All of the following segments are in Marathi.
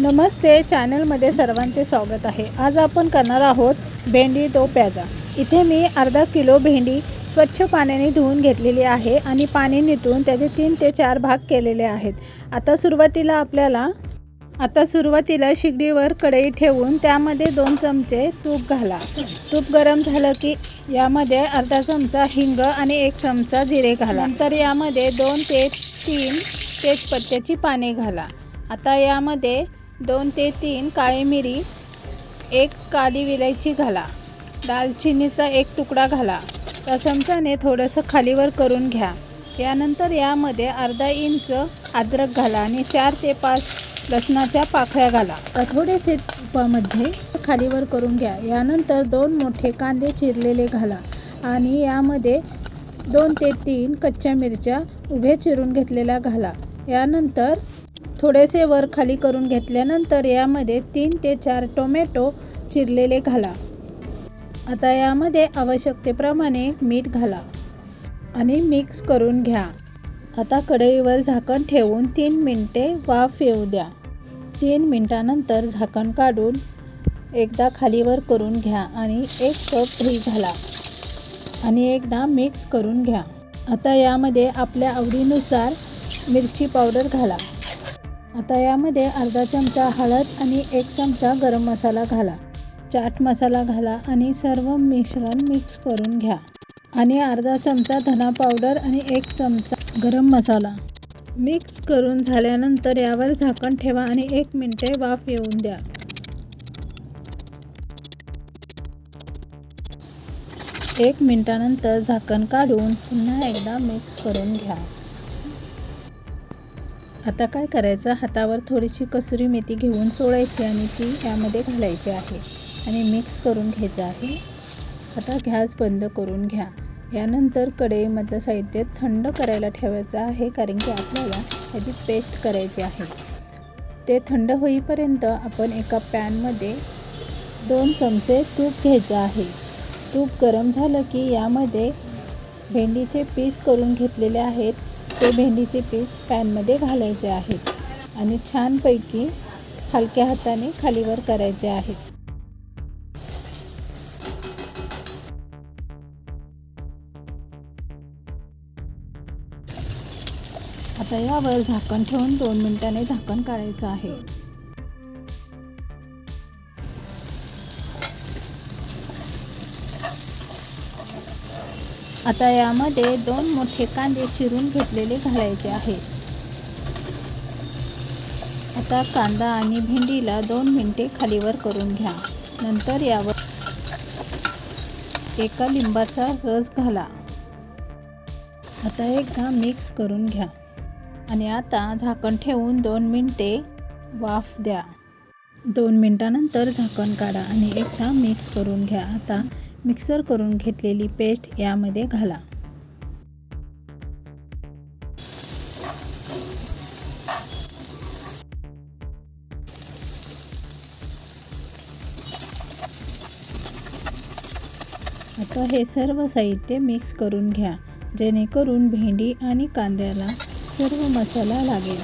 नमस्ते चॅनलमध्ये सर्वांचे स्वागत आहे. आज आपण करणार आहोत भेंडी दो प्याजा. इथे मी अर्धा किलो भेंडी स्वच्छ पाण्याने धुवून घेतलेली आहे आणि पाणी नितळून त्याचे तीन ते चार भाग केलेले आहेत. आता सुरुवातीला आपल्याला आता सुरुवातीला शिगडीवर कढई ठेवून त्यामध्ये दोन चमचे तूप घाला. तूप गरम झालं की यामध्ये अर्धा चमचा हिंग आणि एक चमचा जिरे घाला. नंतर यामध्ये दोन ते तीन तेजपत्त्याची पाने घाला. आता यामध्ये दोन ते तीन काळी मिरी एक काली विलायची घाला. दालचिनीचा एक तुकडा घाला. त्या चमच्याने थोडंसं खालीवर करून घ्या. यानंतर यामध्ये अर्धा इंच अद्रक घाला आणि चार ते पाच लसणाच्या पाकळ्या घाला. आता थोडेसे तुपामध्ये खालीवर करून घ्या. यानंतर दोन मोठे कांदे चिरलेले घाला आणि यामध्ये दोन ते तीन कच्च्या मिरच्या उभे चिरून घेतलेल्या घाला. यानंतर थोडेसे वर खाली करून घेतल्यानंतर यामध्ये तीन ते चार टोमॅटो चिरलेले घाला. आता यामध्ये आवश्यकतेप्रमाणे मीठ घाला आणि मिक्स करून घ्या. आता कढईवर झाकण ठेवून तीन मिनटे वाफ येऊ द्या. तीन मिनटानंतर झाकण काढून एकदा खालीवर करून घ्या आणि एक कप दही घाला आणि एकदा मिक्स करून घ्या. आता यामध्ये आपल्या आवडीनुसार मिरची पावडर घाला. आता यामध्ये अर्धा चमचा हळद आणि एक चमचा गरम मसाला घाला. चाट मसाला घाला आणि सर्व मिश्रण मिक्स करून घ्या. आणि अर्धा चमचा धना पावडर आणि एक चमचा गरम मसाला. मिक्स करून झाल्यानंतर यावर झाकण ठेवा आणि एक मिनटे वाफ येऊन द्या. एक मिनटानंतर झाकण काढून पुन्हा एकदा मिक्स करून घ्या. आता काय करायचं? हातावर थोडीशी कसुरी मेथी घेऊन चोळायची आणि ती यामध्ये घालायची आहे. आणि मिक्स करून घ्यायचं आहे. आता गॅस बंद करून घ्या. यानंतर कढईमधलं साहित्य थंड करायला ठेवायचं आहे कारण की आपल्याला याची पेस्ट करायची आहे. ते थंड होईपर्यंत आपण एका पॅनमध्ये दोन चमचे तूप घ्यायचं आहे. तूप गरम झालं की यामध्ये भेंडीचे पीस करून घेतलेले आहेत. ते भेंडीचे पीस पॅनमध्ये घालायचे आहेत आणि छानपैकी हलक्या हाताने खालीवर करायचे आहेत. आता यावर झाकण ठेवून दोन मिनिटांनी झाकण काढायचं आहे. आता यामध्ये दोन मोठे कांदे चिरून घेतलेले घालायचे आहेत. आता कांदा आणि भेंडीला दोन मिनटे खालीवर करून घ्या. नंतर यावर एका लिंबाचा रस घाला. आता एकदा मिक्स करून घ्या. आणि आता झाकण ठेवून दोन मिनटे वाफ द्या. दोन मिनटानंतर झाकण काढा आणि एकदा मिक्स करून घ्या. आता मिक्सर करून घेतलेली पेस्ट यामध्ये घाला. आता हे सर्व साहित्य मिक्स करून घ्या जेणेकरून भेंडी आणि कांद्याला सर्व मसाला लागेल.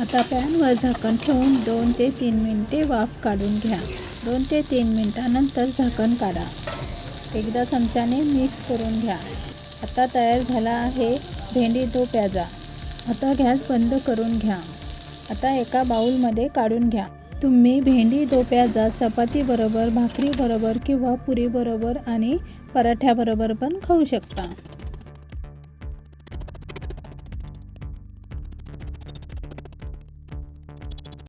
आता पॅनवर झाकण ठेवून दोन ते तीन मिनटे वाफ काढून घ्या. दोन ते तीन मिनटानंतर झाकण काढा. एकदा चमच्याने मिक्स करून घ्या. आता तयार झाला आहे भेंडी तो प्याजा. आता गॅस बंद करून घ्या. आता एका बाऊलमध्ये काढून घ्या. तुम्ही भेंडी दो प्याजा चपातीबरोबर भाकरीबरोबर किंवा पुरीबरोबर आणि पराठ्याबरोबर पण खाऊ शकता.